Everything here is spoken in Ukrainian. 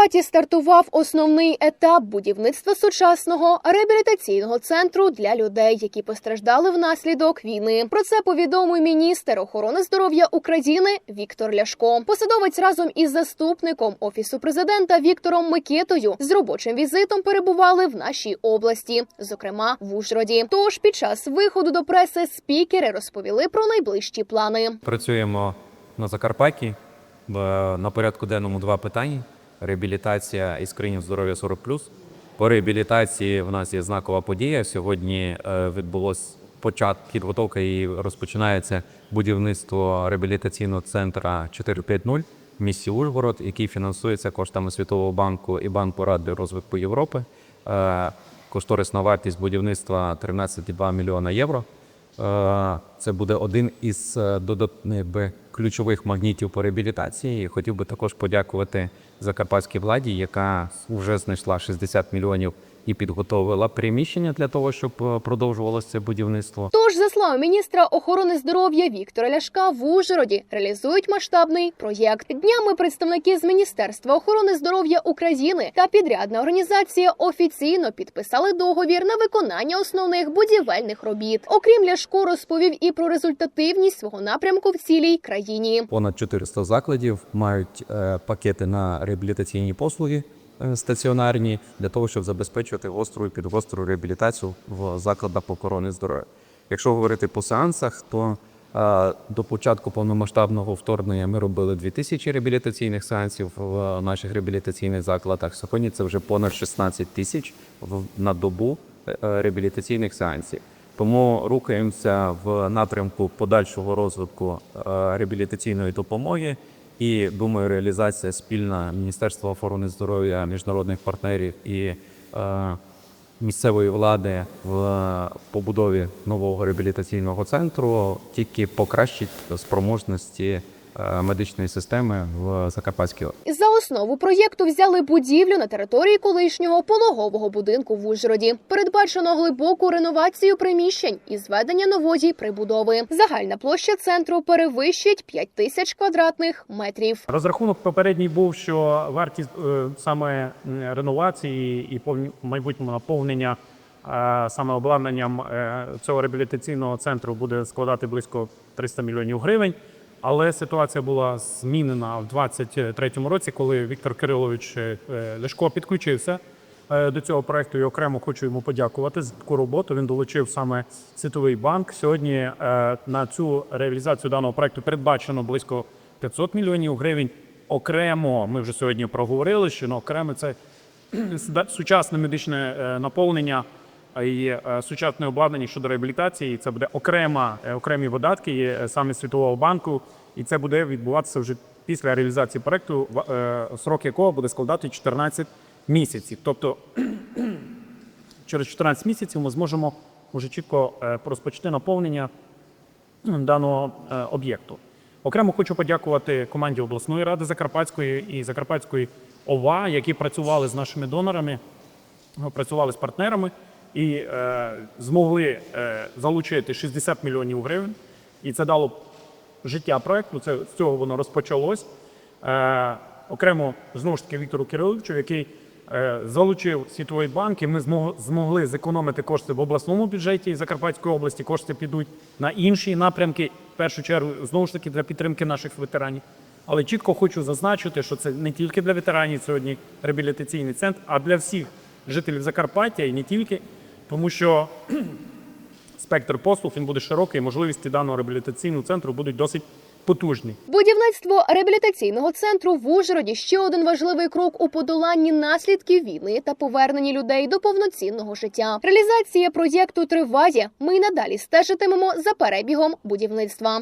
Закарпатті стартував основний етап будівництва сучасного реабілітаційного центру для людей, які постраждали внаслідок війни. Про це повідомив міністр охорони здоров'я України Віктор Ляшко. Посадовець разом із заступником офісу президента Віктором Микитою з робочим візитом перебували в нашій області, зокрема в Ужгороді. Тож під час виходу до преси спікери розповіли про найближчі плани. Працюємо на Закарпатті. Б- На порядку денному два питання: реабілітація і скринінг здоров'я 40+. По реабілітації в нас є знакова подія. Сьогодні е, відбулось початок підготовка і розпочинається будівництво реабілітаційного центру 450 в місті Ужгород, який фінансується коштами Світового банку і Банку Ради розвитку Європи. Е, Кошторисна вартість будівництва 13,2 мільйона євро. Е, Це буде один із е, додатних ключових магнітів по реабілітації. І Хотів би також подякувати закарпатській владі, яка вже знайшла 60 мільйонів і підготовила приміщення для того, щоб е, продовжувалося це будівництво. Тож, за словами міністра охорони здоров'я Віктора Ляшка, в Ужгороді реалізують масштабний проєкт. Днями представники з Міністерства охорони здоров'я України та підрядна організація офіційно підписали договір на виконання основних будівельних робіт. Окрім Ляшко, розповів і про результативність свого напрямку в цілій країні. Понад 400 закладів мають е, пакети на реабілітаційні послуги стаціонарні для того, щоб забезпечувати гостру і підгостру реабілітацію в закладах охорони здоров'я. Якщо говорити по сеансах, то е, до початку повномасштабного вторгнення ми робили 2000 реабілітаційних сеансів в наших реабілітаційних закладах. Сьогодні це вже понад 16 тисяч на добу е, реабілітаційних сеансів. Тому рухаємося в напрямку подальшого розвитку е, реабілітаційної допомоги. І думаю, реалізація спільна Міністерства охорони здоров'я, міжнародних партнерів і е, місцевої влади в побудові нового реабілітаційного центру тільки покращить спроможності медичної системи в Закарпатській області. За основу проєкту взяли будівлю на території колишнього пологового будинку в Ужгороді. Передбачено глибоку реновацію приміщень і зведення нової прибудови. Загальна площа центру перевищить 5 тисяч квадратних метрів. Розрахунок попередній був, що вартість е, саме реновації і повні- майбутнього наповнення е, саме обладнанням е, цього реабілітаційного центру буде складати близько 300 мільйонів гривень. Але ситуація була змінена в 2023 році, коли Віктор Кирилович е, Ляшко підключився е, до цього проекту і окремо хочу йому подякувати за таку роботу. Він долучив саме Світовий банк. Сьогодні е, на цю реалізацію даного проекту передбачено близько 500 мільйонів гривень. Окремо, ми вже сьогодні проговорили, що ну, окремо це сучасне медичне наповнення і е, сучасне обладнання щодо реабілітації. Це буде окрема е, окремі видатки е, саме Світового банку, і це буде відбуватися вже після реалізації проекту, срок якого буде складати 14 місяців. Тобто через 14 місяців ми зможемо вже чітко розпочати наповнення даного е, об'єкту. Окремо хочу подякувати команді обласної ради Закарпатської і Закарпатської ОВА, які працювали з нашими донорами, ну, працювали з партнерами і е, змогли е, залучити 60 мільйонів гривень. І це дало життя проекту. Це з цього воно розпочалось. Е, окремо знову ж таки Віктору Кириловичу, який е, залучив світовий банк, і ми змог- змогли зекономити кошти в обласному бюджеті Закарпатської області. Кошти підуть на інші напрямки. В першу чергу знову ж таки для підтримки наших ветеранів. Але чітко хочу зазначити, що це не тільки для ветеранів сьогодні реабілітаційний центр, а для всіх жителів Закарпаття і не тільки, тому що спектр послуг він буде широкий, можливості даного реабілітаційного центру будуть досить потужні. Будівництво реабілітаційного центру в Ужгороді ще один важливий крок у подоланні наслідків війни та поверненні людей до повноцінного життя. Реалізація проєкту триває. Ми й надалі стежитимемо за перебігом будівництва.